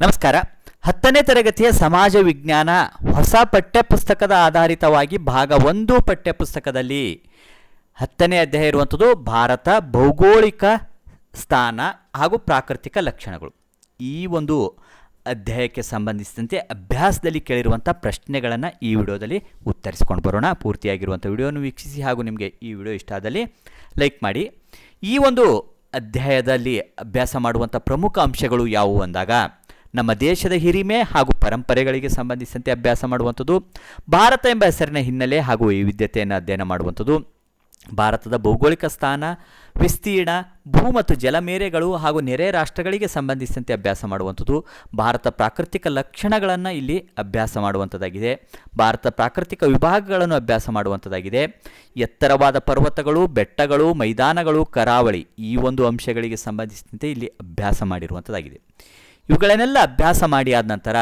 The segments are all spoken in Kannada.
ನಮಸ್ಕಾರ. ಹತ್ತನೇ ತರಗತಿಯ ಸಮಾಜ ವಿಜ್ಞಾನ ಹೊಸ ಪಠ್ಯಪುಸ್ತಕದ ಆಧಾರಿತವಾಗಿ ಭಾಗ ಒಂದು ಪಠ್ಯಪುಸ್ತಕದಲ್ಲಿ ಹತ್ತನೇ ಅಧ್ಯಾಯ ಇರುವಂಥದ್ದು ಭಾರತ ಭೌಗೋಳಿಕ ಸ್ಥಾನ ಹಾಗೂ ಪ್ರಾಕೃತಿಕ ಲಕ್ಷಣಗಳು. ಈ ಒಂದು ಅಧ್ಯಾಯಕ್ಕೆ ಸಂಬಂಧಿಸಿದಂತೆ ಅಭ್ಯಾಸದಲ್ಲಿ ಕೇಳಿರುವಂಥ ಪ್ರಶ್ನೆಗಳನ್ನು ಈ ವಿಡಿಯೋದಲ್ಲಿ ಉತ್ತರಿಸ್ಕೊಂಡು ಬರೋಣ. ಪೂರ್ತಿಯಾಗಿರುವಂಥ ವಿಡಿಯೋವನ್ನು ವೀಕ್ಷಿಸಿ ಹಾಗೂ ನಿಮಗೆ ಈ ವಿಡಿಯೋ ಇಷ್ಟ ಆದಲ್ಲಿ ಲೈಕ್ ಮಾಡಿ. ಈ ಒಂದು ಅಧ್ಯಾಯದಲ್ಲಿ ಅಭ್ಯಾಸ ಮಾಡುವಂಥ ಪ್ರಮುಖ ಅಂಶಗಳು ಯಾವುವು ಅಂದಾಗ ನಮ್ಮ ದೇಶದ ಹಿರಿಮೆ ಹಾಗೂ ಪರಂಪರೆಗಳಿಗೆ ಸಂಬಂಧಿಸಿದಂತೆ ಅಭ್ಯಾಸ ಮಾಡುವಂಥದ್ದು, ಭಾರತ ಎಂಬ ಹೆಸರಿನ ಹಿನ್ನೆಲೆ ಹಾಗೂ ವೈವಿಧ್ಯತೆಯನ್ನು ಅಧ್ಯಯನ ಮಾಡುವಂಥದ್ದು. ಭಾರತದ ಭೌಗೋಳಿಕ ಸ್ಥಾನ, ವಿಸ್ತೀರ್ಣ, ಭೂ ಮತ್ತು ಜಲಮೇರೆಗಳು ಹಾಗೂ ನೆರೆ ರಾಷ್ಟ್ರಗಳಿಗೆ ಸಂಬಂಧಿಸಿದಂತೆ ಅಭ್ಯಾಸ ಮಾಡುವಂಥದ್ದು. ಭಾರತ ಪ್ರಾಕೃತಿಕ ಲಕ್ಷಣಗಳನ್ನು ಇಲ್ಲಿ ಅಭ್ಯಾಸ ಮಾಡುವಂಥದ್ದಾಗಿದೆ. ಭಾರತ ಪ್ರಾಕೃತಿಕ ವಿಭಾಗಗಳನ್ನು ಅಭ್ಯಾಸ ಮಾಡುವಂಥದ್ದಾಗಿದೆ. ಎತ್ತರವಾದ ಪರ್ವತಗಳು, ಬೆಟ್ಟಗಳು, ಮೈದಾನಗಳು, ಕರಾವಳಿ ಈ ಒಂದು ಅಂಶಗಳಿಗೆ ಸಂಬಂಧಿಸಿದಂತೆ ಇಲ್ಲಿ ಅಭ್ಯಾಸ ಮಾಡಿರುವಂಥದ್ದಾಗಿದೆ. ಇವುಗಳನ್ನೆಲ್ಲ ಅಭ್ಯಾಸ ಮಾಡಿ ಆದ ನಂತರ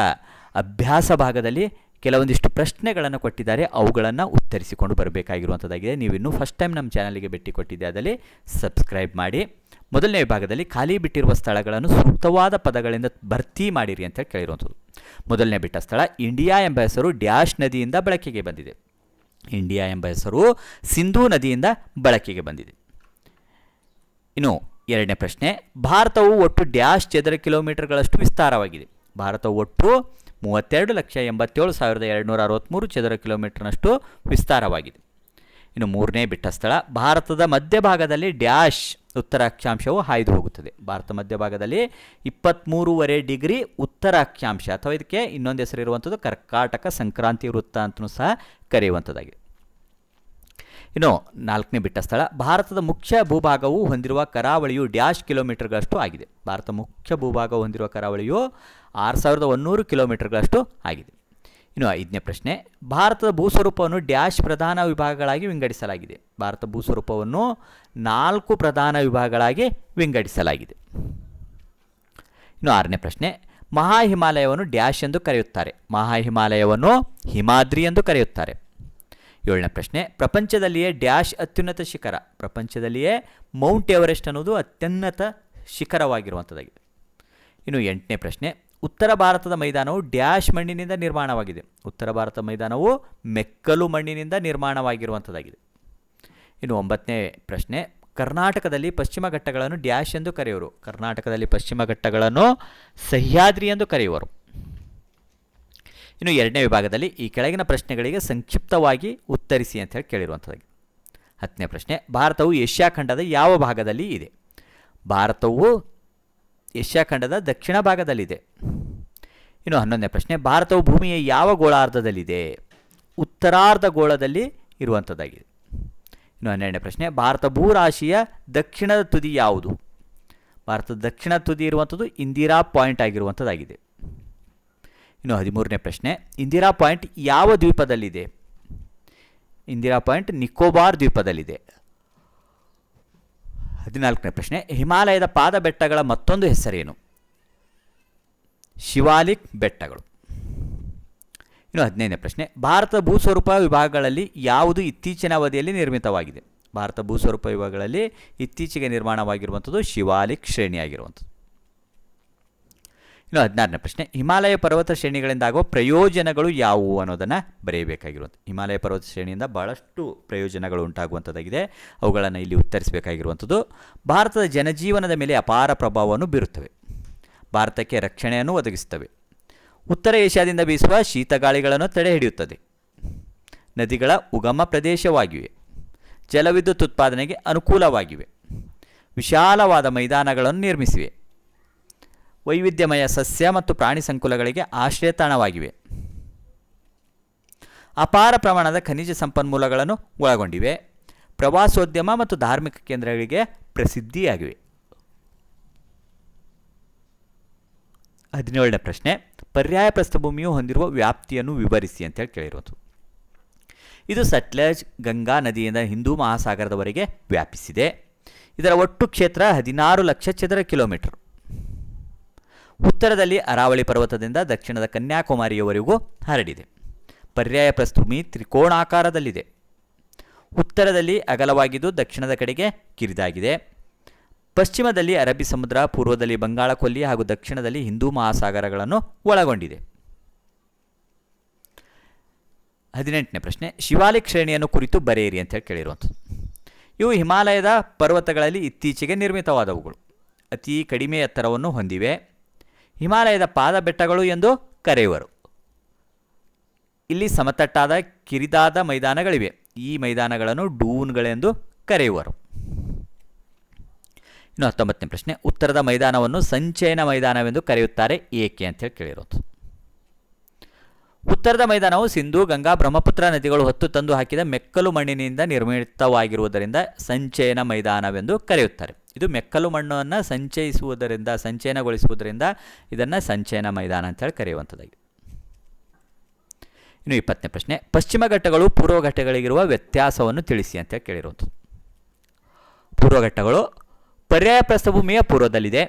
ಅಭ್ಯಾಸ ಭಾಗದಲ್ಲಿ ಕೆಲವೊಂದಿಷ್ಟು ಪ್ರಶ್ನೆಗಳನ್ನು ಕೊಟ್ಟಿದ್ದಾರೆ. ಅವುಗಳನ್ನು ಉತ್ತರಿಸಿಕೊಂಡು ಬರಬೇಕಾಗಿರುವಂಥದ್ದಾಗಿದೆ ನೀವು ಇನ್ನೂ ಫಸ್ಟ್ ಟೈಮ್ ನಮ್ಮ ಚಾನಲ್ಗೆ ಭೇಟಿ ಕೊಟ್ಟಿದ್ದೆ ಅದರಲ್ಲಿ ಸಬ್ಸ್ಕ್ರೈಬ್ ಮಾಡಿ. ಮೊದಲನೇ ವಿಭಾಗದಲ್ಲಿ ಖಾಲಿ ಬಿಟ್ಟಿರುವ ಸ್ಥಳಗಳನ್ನು ಸೂಕ್ತವಾದ ಪದಗಳಿಂದ ಭರ್ತಿ ಮಾಡಿರಿ ಅಂತ ಕೇಳಿರುವಂಥದ್ದು ಮೊದಲನೇ ಬಿಟ್ಟ ಸ್ಥಳ ಇಂಡಿಯಾ ಎಂಬ ಹೆಸರು ಡ್ಯಾಶ್ ನದಿಯಿಂದ ಬಳಕೆಗೆ ಬಂದಿದೆ. ಇಂಡಿಯಾ ಎಂಬ ಹೆಸರು ಸಿಂಧೂ ನದಿಯಿಂದ ಬಳಕೆಗೆ ಬಂದಿದೆ. ಇನ್ನು ಎರಡನೇ ಪ್ರಶ್ನೆ, ಭಾರತವು ಒಟ್ಟು ಡ್ಯಾಶ್ ಚದರ ಕಿಲೋಮೀಟರ್ಗಳಷ್ಟು ವಿಸ್ತಾರವಾಗಿದೆ. ಭಾರತವು ಒಟ್ಟು ಮೂವತ್ತೆರಡು ಲಕ್ಷ ಎಂಬತ್ತೇಳು ಸಾವಿರದ ಎರಡುನೂರ ಅರವತ್ತ್ಮೂರು ಚದರ ಕಿಲೋಮೀಟರ್ನಷ್ಟು ವಿಸ್ತಾರವಾಗಿದೆ. ಇನ್ನು ಮೂರನೇ ಬಿಟ್ಟ ಸ್ಥಳ, ಭಾರತದ ಮಧ್ಯಭಾಗದಲ್ಲಿ ಡ್ಯಾಶ್ ಉತ್ತರ ಅಕ್ಷಾಂಶವು ಹಾಯ್ದು ಹೋಗುತ್ತದೆ. ಭಾರತ ಮಧ್ಯಭಾಗದಲ್ಲಿ ಇಪ್ಪತ್ತ್ಮೂರುವರೆ ಡಿಗ್ರಿ ಉತ್ತರ ಅಕ್ಷಾಂಶ ಅಥವಾ ಇದಕ್ಕೆ ಇನ್ನೊಂದು ಹೆಸರು ಇರುವಂಥದ್ದು ಕರ್ಕಾಟಕ ಸಂಕ್ರಾಂತಿ ವೃತ್ತ ಅಂತಲೂ ಸಹ ಕರೆಯುವಂಥದ್ದಾಗಿದೆ. ಇನ್ನು ನಾಲ್ಕನೇ ಬಿಟ್ಟ ಸ್ಥಳ. ಭಾರತದ ಮುಖ್ಯ ಭೂಭಾಗವು ಹೊಂದಿರುವ ಕರಾವಳಿಯು ಡ್ಯಾಶ್ ಕಿಲೋಮೀಟರ್ಗಳಷ್ಟು ಆಗಿದೆ. ಭಾರತ ಮುಖ್ಯ ಭೂಭಾಗ ಹೊಂದಿರುವ ಕರಾವಳಿಯು ಆರು ಸಾವಿರದ ಒನ್ನೂರು ಕಿಲೋಮೀಟರ್ಗಳಷ್ಟು ಆಗಿದೆ. ಇನ್ನು ಐದನೇ ಪ್ರಶ್ನೆ, ಭಾರತದ ಭೂಸ್ವರೂಪವನ್ನು ಡ್ಯಾಶ್ ಪ್ರಧಾನ ವಿಭಾಗಗಳಾಗಿ ವಿಂಗಡಿಸಲಾಗಿದೆ. ಭಾರತ ಭೂಸ್ವರೂಪವನ್ನು ನಾಲ್ಕು ಪ್ರಧಾನ ವಿಭಾಗಗಳಾಗಿ ವಿಂಗಡಿಸಲಾಗಿದೆ. ಇನ್ನು ಆರನೇ ಪ್ರಶ್ನೆ ಮಹಾ ಹಿಮಾಲಯವನ್ನು ಡ್ಯಾಶ್ ಎಂದು ಕರೆಯುತ್ತಾರೆ. ಮಹಾ ಹಿಮಾಲಯವನ್ನು ಹಿಮಾದ್ರಿ ಎಂದು ಕರೆಯುತ್ತಾರೆ. ಏಳನೇ ಪ್ರಶ್ನೆ, ಪ್ರಪಂಚದಲ್ಲಿಯೇ ಡ್ಯಾಶ್ ಅತ್ಯುನ್ನತ ಶಿಖರ. ಪ್ರಪಂಚದಲ್ಲಿಯೇ ಮೌಂಟ್ ಎವರೆಸ್ಟ್ ಅನ್ನೋದು ಅತ್ಯುನ್ನತ ಶಿಖರವಾಗಿರುವಂಥದ್ದಾಗಿದೆ. ಇನ್ನು ಎಂಟನೇ ಪ್ರಶ್ನೆ, ಉತ್ತರ ಭಾರತದ ಮೈದಾನವು ಡ್ಯಾಶ್ ಮಣ್ಣಿನಿಂದ ನಿರ್ಮಾಣವಾಗಿದೆ. ಉತ್ತರ ಭಾರತ ಮೈದಾನವು ಮೆಕ್ಕಲು ಮಣ್ಣಿನಿಂದ ನಿರ್ಮಾಣವಾಗಿರುವಂಥದ್ದಾಗಿದೆ. ಇನ್ನು ಒಂಬತ್ತನೇ ಪ್ರಶ್ನೆ, ಕರ್ನಾಟಕದಲ್ಲಿ ಪಶ್ಚಿಮ ಘಟ್ಟಗಳನ್ನು ಡ್ಯಾಶ್ ಎಂದು ಕರೆಯುವರು. ಕರ್ನಾಟಕದಲ್ಲಿ ಪಶ್ಚಿಮ ಘಟ್ಟಗಳನ್ನು ಸಹ್ಯಾದ್ರಿ ಎಂದು ಕರೆಯುವರು. ಇನ್ನು ಎರಡನೇ ವಿಭಾಗದಲ್ಲಿ ಈ ಕೆಳಗಿನ ಪ್ರಶ್ನೆಗಳಿಗೆ ಸಂಕ್ಷಿಪ್ತವಾಗಿ ಉತ್ತರಿಸಿ ಅಂತ ಹೇಳಿ ಕೇಳಿರುವಂಥದ್ದಾಗಿ. ಹತ್ತನೇ ಪ್ರಶ್ನೆ, ಭಾರತವು ಏಷ್ಯಾ ಖಂಡದ ಯಾವ ಭಾಗದಲ್ಲಿ ಇದೆ? ಭಾರತವು ಏಷ್ಯಾ ಖಂಡದ ದಕ್ಷಿಣ ಭಾಗದಲ್ಲಿದೆ. ಇನ್ನು ಹನ್ನೊಂದನೇ ಪ್ರಶ್ನೆ, ಭಾರತವು ಭೂಮಿಯ ಯಾವ ಗೋಳಾರ್ಧದಲ್ಲಿದೆ? ಉತ್ತರಾರ್ಧ ಗೋಳದಲ್ಲಿ ಇರುವಂಥದ್ದಾಗಿದೆ. ಇನ್ನು ಹನ್ನೆರಡನೇ ಪ್ರಶ್ನೆ, ಭಾರತ ಭೂರಾಶಿಯ ದಕ್ಷಿಣದ ತುದಿ ಯಾವುದು? ಭಾರತದ ದಕ್ಷಿಣ ತುದಿ ಇರುವಂಥದ್ದು ಇಂದಿರಾ ಪಾಯಿಂಟ್ ಆಗಿರುವಂಥದ್ದಾಗಿದೆ. ಇನ್ನು ಹದಿಮೂರನೇ ಪ್ರಶ್ನೆ. ಇಂದಿರಾ ಪಾಯಿಂಟ್ ಯಾವ ದ್ವೀಪದಲ್ಲಿದೆ? ಇಂದಿರಾ ಪಾಯಿಂಟ್ ನಿಕೋಬಾರ್ ದ್ವೀಪದಲ್ಲಿದೆ. ಹದಿನಾಲ್ಕನೇ ಪ್ರಶ್ನೆ. ಹಿಮಾಲಯದ ಪಾದ ಬೆಟ್ಟಗಳ ಮತ್ತೊಂದು ಹೆಸರೇನು? ಶಿವಾಲಿಕ್ ಬೆಟ್ಟಗಳು. ಇನ್ನು ಹದಿನೈದನೇ ಪ್ರಶ್ನೆ. ಭಾರತ ಭೂಸ್ವರೂಪ ವಿಭಾಗಗಳಲ್ಲಿ ಯಾವುದು ಇತ್ತೀಚಿನ ಅವಧಿಯಲ್ಲಿ ನಿರ್ಮಿತವಾಗಿದೆ? ಭಾರತ ಭೂಸ್ವರೂಪ ವಿಭಾಗಗಳಲ್ಲಿ ಇತ್ತೀಚೆಗೆ ನಿರ್ಮಾಣವಾಗಿರುವಂಥದ್ದು ಶಿವಾಲಿಕ್ ಶ್ರೇಣಿಯಾಗಿರುವಂಥದ್ದು. ಇನ್ನು ಹದಿನಾರನೇ ಪ್ರಶ್ನೆ. ಹಿಮಾಲಯ ಪರ್ವತ ಶ್ರೇಣಿಗಳಿಂದಾಗುವ ಪ್ರಯೋಜನಗಳು ಯಾವುವು ಅನ್ನೋದನ್ನು ಬರೆಯಬೇಕಾಗಿರುವಂಥ ಹಿಮಾಲಯ ಪರ್ವತ ಶ್ರೇಣಿಯಿಂದ ಭಾಳಷ್ಟು ಪ್ರಯೋಜನಗಳು ಉಂಟಾಗುವಂಥದ್ದಾಗಿದೆ ಅವುಗಳನ್ನು ಇಲ್ಲಿ ಉತ್ತರಿಸಬೇಕಾಗಿರುವಂಥದ್ದು ಭಾರತದ ಜನಜೀವನದ ಮೇಲೆ ಅಪಾರ ಪ್ರಭಾವವನ್ನು ಬೀರುತ್ತವೆ. ಭಾರತಕ್ಕೆ ರಕ್ಷಣೆಯನ್ನು ಒದಗಿಸುತ್ತವೆ. ಉತ್ತರ ಏಷ್ಯಾದಿಂದ ಬೀಸುವ ಶೀತಗಾಳಿಗಳನ್ನು ತಡೆಹಿಡಿಯುತ್ತದೆ. ನದಿಗಳ ಉಗಮ ಪ್ರದೇಶವಾಗಿವೆ. ಜಲವಿದ್ಯುತ್ ಉತ್ಪಾದನೆಗೆ ಅನುಕೂಲವಾಗಿವೆ. ವಿಶಾಲವಾದ ಮೈದಾನಗಳನ್ನು ನಿರ್ಮಿಸಿವೆ. ವೈವಿಧ್ಯಮಯ ಸಸ್ಯ ಮತ್ತು ಪ್ರಾಣಿ ಸಂಕುಲಗಳಿಗೆ ಆಶ್ರಯ ತಾಣವಾಗಿವೆ ಅಪಾರ ಪ್ರಮಾಣದ ಖನಿಜ ಸಂಪನ್ಮೂಲಗಳನ್ನು ಒಳಗೊಂಡಿವೆ. ಪ್ರವಾಸೋದ್ಯಮ ಮತ್ತು ಧಾರ್ಮಿಕ ಕೇಂದ್ರಗಳಿಗೆ ಪ್ರಸಿದ್ಧಿಯಾಗಿವೆ. ಹದಿನೇಳನೇ ಪ್ರಶ್ನೆ, ಪರ್ಯಾಯ ಪ್ರಸ್ಥಭೂಮಿಯು ಹೊಂದಿರುವ ವ್ಯಾಪ್ತಿಯನ್ನು ವಿವರಿಸಿ ಅಂತೇಳಿ ಕೇಳಿರುವುದು ಇದು ಸಟ್ಲೇಜ್ ಗಂಗಾ ನದಿಯಿಂದ ಹಿಂದೂ ಮಹಾಸಾಗರದವರೆಗೆ ವ್ಯಾಪಿಸಿದೆ. ಇದರ ಒಟ್ಟು ಕ್ಷೇತ್ರ ಹದಿನಾರು ಲಕ್ಷ ಚದರ ಕಿಲೋಮೀಟರ್. ಉತ್ತರದಲ್ಲಿ ಅರಾವಳಿ ಪರ್ವತದಿಂದ ದಕ್ಷಿಣದ ಕನ್ಯಾಕುಮಾರಿಯವರೆಗೂ ಹರಡಿದೆ. ಪರ್ಯಾಯ ಪ್ರಸ್ತುಮಿ ತ್ರಿಕೋಣಾಕಾರದಲ್ಲಿದೆ. ಉತ್ತರದಲ್ಲಿ ಅಗಲವಾಗಿದ್ದು ದಕ್ಷಿಣದ ಕಡೆಗೆ ಕಿರಿದಾಗಿದೆ. ಪಶ್ಚಿಮದಲ್ಲಿ ಅರಬ್ಬಿ ಸಮುದ್ರ, ಪೂರ್ವದಲ್ಲಿ ಬಂಗಾಳ ಕೊಲ್ಲಿ ಹಾಗೂ ದಕ್ಷಿಣದಲ್ಲಿ ಹಿಂದೂ ಮಹಾಸಾಗರಗಳನ್ನು ಒಳಗೊಂಡಿದೆ. ಹದಿನೆಂಟನೇ ಪ್ರಶ್ನೆ, ಶಿವಾಲಿಕ್ ಶ್ರೇಣಿಯನ್ನು ಕುರಿತು ಬರೆಯಿರಿ ಅಂತ ಹೇಳಿ ಕೇಳಿರುವಂಥದ್ದು. ಇವು ಹಿಮಾಲಯದ ಪರ್ವತಗಳಲ್ಲಿ ಇತ್ತೀಚೆಗೆ ನಿರ್ಮಿತವಾದವುಗಳು. ಅತಿ ಕಡಿಮೆ ಎತ್ತರವನ್ನು ಹೊಂದಿವೆ. ಹಿಮಾಲಯದ ಪಾದ ಬೆಟ್ಟಗಳು ಎಂದು ಕರೆಯುವರು. ಇಲ್ಲಿ ಸಮತಟ್ಟಾದ ಕಿರಿದಾದ ಮೈದಾನಗಳಿವೆ. ಈ ಮೈದಾನಗಳನ್ನು ಡೂನ್ಗಳೆಂದು ಕರೆಯುವರು. ಇನ್ನು ಹತ್ತೊಂಬತ್ತನೇ ಪ್ರಶ್ನೆ, ಉತ್ತರದ ಮೈದಾನವನ್ನು ಸಂಚಯನ ಮೈದಾನವೆಂದು ಕರೆಯುತ್ತಾರೆ, ಏಕೆ ಅಂತೇಳಿ ಕೇಳಿರೋದು. ಉತ್ತರದ ಮೈದಾನವು ಸಿಂಧು, ಗಂಗಾ, ಬ್ರಹ್ಮಪುತ್ರ ನದಿಗಳು ಹೊತ್ತು ತಂದು ಹಾಕಿದ ಮೆಕ್ಕಲು ಮಣ್ಣಿನಿಂದ ನಿರ್ಮಿತವಾಗಿರುವುದರಿಂದ ಸಂಚಯನ ಮೈದಾನವೆಂದು ಕರೆಯುತ್ತಾರೆ. ಇದು ಮೆಕ್ಕಲು ಮಣ್ಣನ್ನು ಸಂಚಯಿಸುವುದರಿಂದ, ಸಂಚಯನಗೊಳಿಸುವುದರಿಂದ ಇದನ್ನು ಸಂಚಯನ ಮೈದಾನ ಅಂತೇಳಿ ಕರೆಯುವಂಥದ್ದಾಗಿದೆ. ಇನ್ನು ಇಪ್ಪತ್ತನೇ ಪ್ರಶ್ನೆ, ಪಶ್ಚಿಮ ಘಟ್ಟಗಳು ಪೂರ್ವ ಘಟ್ಟಗಳಿಗಿರುವ ವ್ಯತ್ಯಾಸವನ್ನು ತಿಳಿಸಿ ಅಂತ ಕೇಳಿರುವಂಥದ್ದು. ಪೂರ್ವ ಘಟ್ಟಗಳು ಪರ್ಯಾಯ ಪ್ರಸ್ಥಭೂಮಿಯ ಪೂರ್ವದಲ್ಲಿದೆ,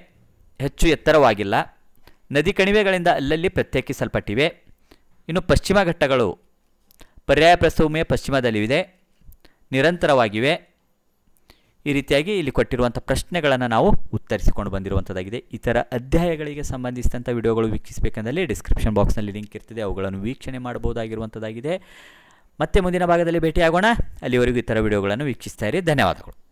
ಹೆಚ್ಚು ಎತ್ತರವಾಗಿಲ್ಲ, ನದಿ ಕಣಿವೆಗಳಿಂದ ಅಲ್ಲಲ್ಲಿ ಪ್ರತ್ಯೇಕಿಸಲ್ಪಟ್ಟಿವೆ. ಇನ್ನು ಪಶ್ಚಿಮ ಘಟ್ಟಗಳು ಪರ್ಯಾಯ ಪ್ರಸ್ಥಭೂಮಿಯ ಪಶ್ಚಿಮದಲ್ಲಿವೆ, ನಿರಂತರವಾಗಿವೆ ಈ ರೀತಿಯಾಗಿ ಇಲ್ಲಿ ಕೊಟ್ಟಿರುವಂಥ ಪ್ರಶ್ನೆಗಳನ್ನು ನಾವು ಉತ್ತರಿಸಿಕೊಂಡು ಬಂದಿರುವಂಥದ್ದಾಗಿದೆ. ಇತರ ಅಧ್ಯಾಯಗಳಿಗೆ ಸಂಬಂಧಿಸಿದಂಥ ವಿಡಿಯೋಗಳು ವೀಕ್ಷಿಸಬೇಕೆಂದಲ್ಲಿ ಡಿಸ್ಕ್ರಿಪ್ಷನ್ ಬಾಕ್ಸ್ನಲ್ಲಿ ಲಿಂಕ್ ಇರ್ತದೆ. ಅವುಗಳನ್ನು ವೀಕ್ಷಣೆ ಮಾಡಬಹುದಾಗಿರುವಂಥದ್ದಾಗಿದೆ. ಮತ್ತೆ ಮುಂದಿನ ಭಾಗದಲ್ಲಿ ಭೇಟಿಯಾಗೋಣ. ಅಲ್ಲಿವರೆಗೂ ಇತರ ವಿಡಿಯೋಗಳನ್ನು ವೀಕ್ಷಿಸ್ತಾ ಇರಿ. ಧನ್ಯವಾದಗಳು.